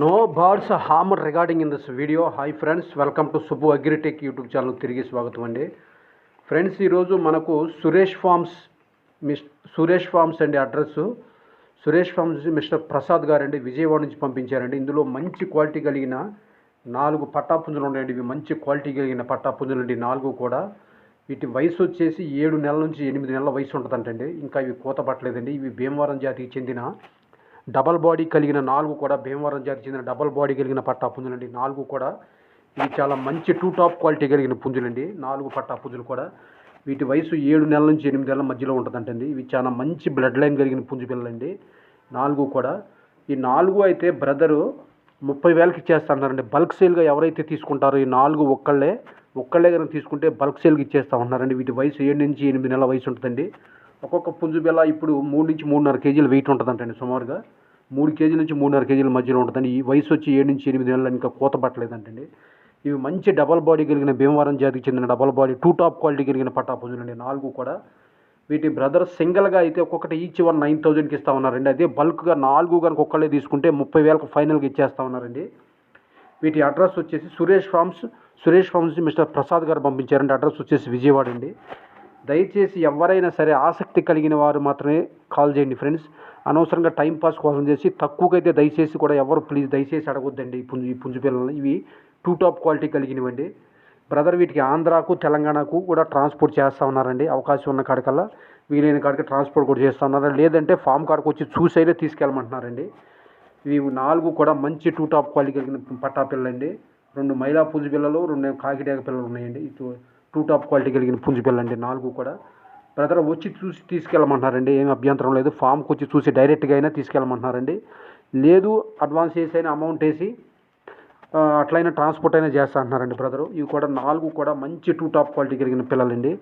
No birds hammer regarding in this video hi friends welcome to Subbu agritech YouTube channel తిరిగి స్వాగతం అండి. Friends ఈరోజు మనకు Suresh farms miss Suresh farms అండి address Suresh farms mister Prasad గారండి విజయవాడ నుంచి పంపించారండి. ఇందులో మంచి క్వాలిటీ కలిగిన నాలుగు పట్టాపుంజులు ఉన్నాయండి. ఇవి మంచి క్వాలిటీ కలిగిన పట్టాపుంజులు అండి. నాలుగు కూడా. వీటి వయసు వచ్చేసి ఏడు నెలల నుంచి ఎనిమిది నెలల వయసు ఉంటుందంటండి. ఇంకా ఇవి కోత పట్టలేదండి. ఇవి భీమవరం జాతికి చెందిన డబల్ బాడీ కలిగిన నాలుగు కూడా భీమవరం జాతికి చెందిన డబల్ బాడీ కలిగిన పట్టా పుంజులండి. నాలుగు కూడా ఇవి చాలా మంచి టూ టాప్ క్వాలిటీ కలిగిన పుంజులండి. నాలుగు పట్టా పుంజులు కూడా. వీటి వయసు ఏడు నెలల నుంచి ఎనిమిది నెలల మధ్యలో ఉంటుందంటండి. ఇవి చాలా మంచి బ్లడ్ లైన్ కలిగిన పుంజు పిల్లలండి. నాలుగు కూడా. ఈ నాలుగు అయితే బ్రదరు ముప్పై వేలకి ఇచ్చేస్తాన్నారండి బల్క్ సేల్గా ఎవరైతే తీసుకుంటారో ఈ నాలుగు ఒక్కళ్ళే ఒక్కళ్ళే కనుక తీసుకుంటే బల్క్ సేల్కి ఇచ్చేస్తా ఉన్నారండి వీటి వయసు ఏడు నుంచి ఎనిమిది నెలల వయసు ఉంటుందండి. ఒక్కొక్క పుంజు ఇప్పుడు మూడు నుంచి మూడున్నర కేజీలు వెయిట్ ఉంటుందంటండి సుమారుగా. మూడు కేజీల నుంచి మూడున్నర కేజీల మధ్యలో ఉంటుందండి. ఈ వయసు వచ్చి ఏడు నుంచి ఎనిమిది నెలలు ఇంకా కోత పట్టలేదంటండి. ఇవి మంచి డబల్ బాడీ కలిగిన భీమవరం జాతికి చెందిన double body two top quality కలిగిన పట్టా పుంజులండి నాలుగు కూడా. వీటి బ్రదర్ సింగిల్గా అయితే ఒక్కొక్కటి ఈచ్ వన్ నైన్ థౌజండ్కి ఇస్తా ఉన్నారండి. అదే బల్క్గా నాలుగు కనుక ఒక్కళ్ళే తీసుకుంటే ముప్పై వేలకు ఫైనల్గా ఇచ్చేస్తా ఉన్నారండి. వీటి అడ్రస్ వచ్చేసి Suresh farms Suresh farms mister Prasad గారు పంపించారండి. అడ్రస్ వచ్చేసి విజయవాడ అండి. దయచేసి ఎవరైనా సరే ఆసక్తి కలిగిన వారు మాత్రమే కాల్ చేయండి ఫ్రెండ్స్. అనవసరంగా టైంపాస్ కోసం చేసి తక్కువకైతే దయచేసి కూడా ఎవరు ప్లీజ్ దయచేసి అడగొద్దండి ఈ పుంజు ఈ పుంజు పిల్లలు ఇవి టూ టాప్ క్వాలిటీ కలిగినవండి. బ్రదర్ వీటికి ఆంధ్రాకు తెలంగాణకు కూడా ట్రాన్స్పోర్ట్ చేస్తూ ఉన్నారండి. అవకాశం ఉన్న కాడికల్లా వీలైన కాడికి ట్రాన్స్పోర్ట్ కూడా చేస్తూ ఉన్నారు. లేదంటే ఫామ్ కాడికి వచ్చి చూసైనా తీసుకెళ్ళమంటున్నారండి. ఇవి నాలుగు కూడా మంచి టూ టాప్ క్వాలిటీ కలిగిన పట్టా పిల్లలండి. రెండు మైలా పుంజు పిల్లలు రెండు కాకిడేగ పిల్లలు ఉన్నాయండి. ఇటు టూ టాప్ క్వాలిటీ కలిగిన పుంజు పిల్లండి నాలుగు కూడా. బ్రదర్ వచ్చి చూసి తీసుకెళ్ళమంటున్నారండి ఏం అభ్యంతరం లేదు. ఫామ్కి వచ్చి చూసి డైరెక్ట్గా అయినా తీసుకెళ్ళమంటున్నారండి. లేదు అడ్వాన్స్ వేసి అయినా అమౌంట్ వేసి అట్లయినా ట్రాన్స్పోర్ట్ అయినా చేస్తా అంటున్నారండి బ్రదరు. ఇవి కూడా నాలుగు కూడా మంచి టూ టాప్ క్వాలిటీ కలిగిన పిల్లలండి.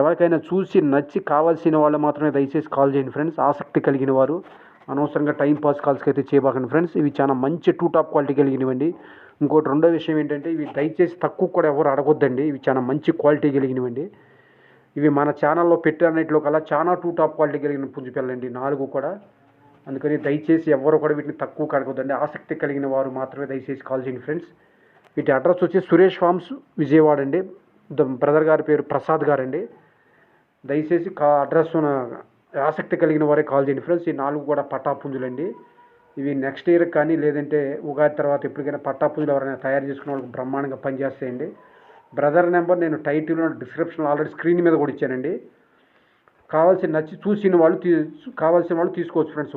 ఎవరికైనా చూసి నచ్చి కావాల్సిన వాళ్ళు మాత్రమే దయచేసి కాల్ చేయండి ఫ్రెండ్స్. ఆసక్తి కలిగిన వారు. అనవసరంగా టైం పాస్ కాల్స్కి అయితే చేయబాకండి ఫ్రెండ్స్. ఇవి చాలా మంచి టూ టాప్ క్వాలిటీ కలిగినవండి. ఇంకోటి రెండో విషయం ఏంటంటే ఇవి దయచేసి తక్కువ కూడా ఎవరు అడగొద్దండి. ఇవి చాలా మంచి క్వాలిటీ కలిగినవండి. ఇవి మన ఛానల్లో పెట్టినట్లో కల్లా చాలా టూ టాప్ క్వాలిటీ కలిగిన పుంజు పిల్లండి నాలుగు కూడా. అందుకని దయచేసి ఎవరు కూడా వీటిని తక్కువ కడగొద్దండి ఆసక్తి కలిగిన వారు మాత్రమే దయచేసి కాల్ చేయండి ఫ్రెండ్స్. వీటి అడ్రస్ వచ్చి సురేష్ ఫార్మ్స్ విజయవాడ అండి. ద బ్రదర్ గారి పేరు ప్రసాద్ గారండి. దయచేసి కా అడ్రస్ ఆసక్తి కలిగిన వారే కాల్ చేయండి ఫ్రెండ్స్. ఈ నాలుగు కూడా పట్టాపుంజులండి. ఇవి నెక్స్ట్ ఇయర్ కానీ లేదంటే ఉగాది తర్వాత ఎప్పటికైనా పట్టా పుంజులు ఎవరైనా తయారు చేసుకున్న వాళ్ళకి బ్రహ్మాండంగా పనిచేస్తాయండి. బ్రదర్ నెంబర్ నేను టైటిల్లో డిస్క్రిప్షన్లో ఆల్రెడీ స్క్రీన్ మీద కూడా ఇచ్చానండి. కావాల్సిన నచ్చి చూసిన వాళ్ళు తీ కావాల్సిన వాళ్ళు తీసుకోవచ్చు ఫ్రెండ్స్.